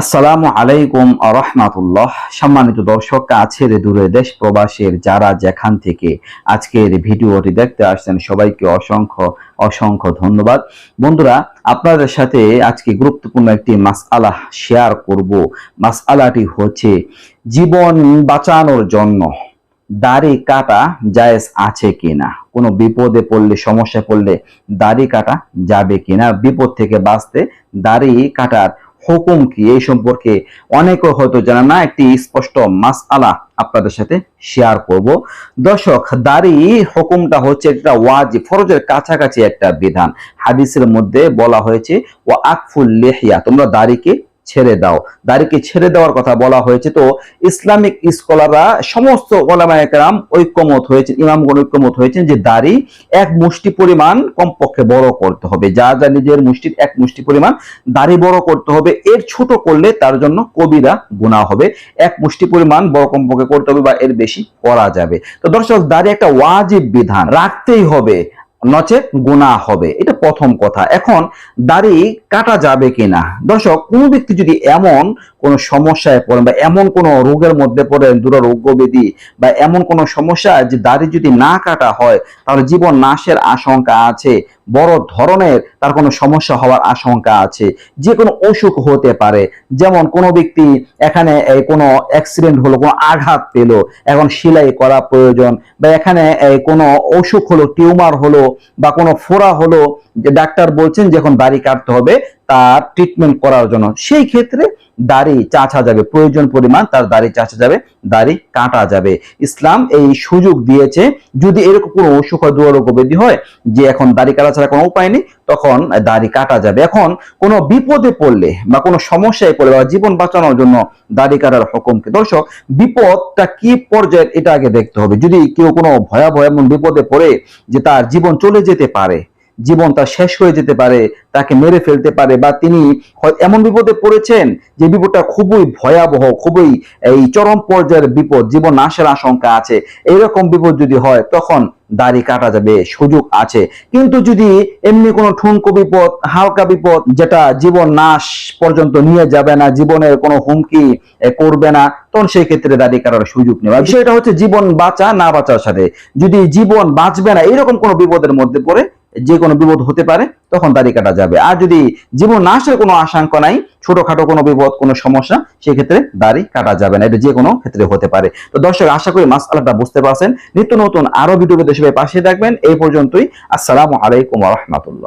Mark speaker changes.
Speaker 1: আসসালামু আলাইকুম রহমাতুল্লাহ। সম্মানিত দর্শক, কাছের দূরে দেশ প্রবাসের যারা যেখান থেকে আজকের ভিডিওটি দেখতে আসছেন, সবাইকে অসংখ্য অসংখ্য ধন্যবাদ। বন্ধুরা, আপনাদের সাথে আজকে গুরুত্বপূর্ণ একটি মাসআলা শেয়ার করব। মাসআলাটি হচ্ছে জীবন বাঁচানোর জন্য দাড়ি কাটা জায়েজ আছে কিনা? কোনো বিপদে পড়লে সমস্যা পড়লে দাড়ি কাটা যাবে কিনা? বিপদ থেকে বাঁচতে দাড়ি কাটার হুকুম কি? এই সম্পর্কে অনেকে হয়তো জানা না, একটি স্পষ্ট মাস আলা আপনাদের সাথে শেয়ার করব। দর্শক, দাড়ি হুকুমটা হচ্ছে একটা ওয়াজি ফরজের কাছাকাছি একটা বিধান। হাদিসের মধ্যে বলা হয়েছে ও আকফুল লেহিয়া, তোমরা দাড়িকে ছেড়ে দাও। দাড়িকে ছেড়ে দেওয়ার কথা বলা হয়েছে। তো ইসলামিক স্কলাররা সমস্ত ওলামা একরাম ঐক্যমত হয়েছে ইমামগণ ঐক্যমত হয়েছেন যে দাড়ি এক মুষ্টি পরিমাণ কমপক্ষে বড় করতে হবে। যা যা নিজের মুষ্টির এক মুষ্টি পরিমাণ দাড়ি বড় করতে হবে, এর ছোট করলে তার জন্য কবিরা গুণা হবে। এক মুষ্টি পরিমাণ বড় কমপক্ষে করতে হবে বা এর বেশি করা যাবে। তো দর্শক, দাড়ি একটা ওয়াজিব বিধান, রাখতেই হবে। নচেত গোনা হবে। এটা প্রথম কথা। এখন দাড়ি কাটা যাবে কিনা? দর্শক, কোনো ব্যক্তি যদি এমন কোন সমস্যায় পড়েন বা এমন কোন রোগের মধ্যে পড়েন দুরারোগ্য ব্যাধি বা এমন কোন সমস্যা যে দাড়ি যদি না কাটা হয়, তাহলে জীবন নাশের আশঙ্কা আছে। বড় ধরনের তার কোনো সমস্যা হওয়ার আশঙ্কা আছে। যে কোনো অসুখ হতে পারে। যেমন কোনো ব্যক্তি এখানে কোনো অ্যাক্সিডেন্ট হলো, কোনো আঘাত পেল, এখন সেলাই করা প্রয়োজন বা এখানে কোনো অসুখ হলো, টিউমার হলো বা কোনো ফোড়া হলো, যে ডাক্তার বলছেন যে এখন দাড়ি কাটতে হবে। তার ট্রিটমেন্ট করার জন্য। সেই ক্ষেত্রে দাড়ি চাচা যাবে, প্রয়োজন পরিমাণ তার দাড়ি চাচা যাবে, দাড়ি কাটা যাবে। ইসলাম এই সুযোগ দিয়েছে, যদি এরকম কোনো অসুখ হয়, দুরারোগ্য ব্যাধি হয়, যে এখন দাড়ি কাটা ছাড়া কোনো উপায় নেই, তখন দাড়ি কাটা যাবে। এখন কোনো বিপদে পড়লে বা কোনো সমস্যায় পড়লে বা জীবন বাঁচানোর জন্য দাড়ি কাটার হুকুমকে দর্শক, বিপদটা কি পর্যায়ে এটা আগে দেখতে হবে। যদি কেউ কোনো ভয়াবহ এমন বিপদে পড়ে যে তার জীবন চলে যেতে পারে জীবন তার শেষ হয়ে যেতে পারে, তাকে মেরে ফেলতে পারে বা তিনি এমন বিপদে পড়েছেন যে বিপদটা খুবই ভয়াবহ, খুবই এই চরম পর্যায়ের বিপদ, জীবন নাশের আশঙ্কা আছে। এইরকম বিপদ যদি হয়, তখন দাড়ি কাটা যাবে, সুযোগ আছে। কিন্তু যদি এমনি কোনো ঠুনকো বিপদ, হালকা বিপদ, যেটা জীবন নাশ পর্যন্ত নিয়ে যাবে না, জীবনের কোনো হুমকি করবে না, তখন সেই ক্ষেত্রে দাড়ি কাটার সুযোগ নেওয়া বিষয়টা হচ্ছে জীবন বাঁচা না বাঁচার সাথে। যদি জীবন বাঁচবে না এরকম কোনো বিপদের মধ্যে পড়ে যে কোনো বিপদ হতে পারে, তখন দাড়ি কাটা যাবে। আর যদি জীবন নাশের কোনো আশঙ্কা নাই, ছোটখাটো কোনো বিপদ, কোনো সমস্যা, সেক্ষেত্রে দাড়ি কাটা যাবে না। এটা যে কোনো ক্ষেত্রে হতে পারে। তো দর্শক, আশা করি মাস মাসালাটা বুঝতে পারছেন। নিত্য নতুন আরও ভিডিও দেশে পাশে থাকবেন। এই পর্যন্তই। আসসালামু আলাইকুম রহমতুল্লাহ।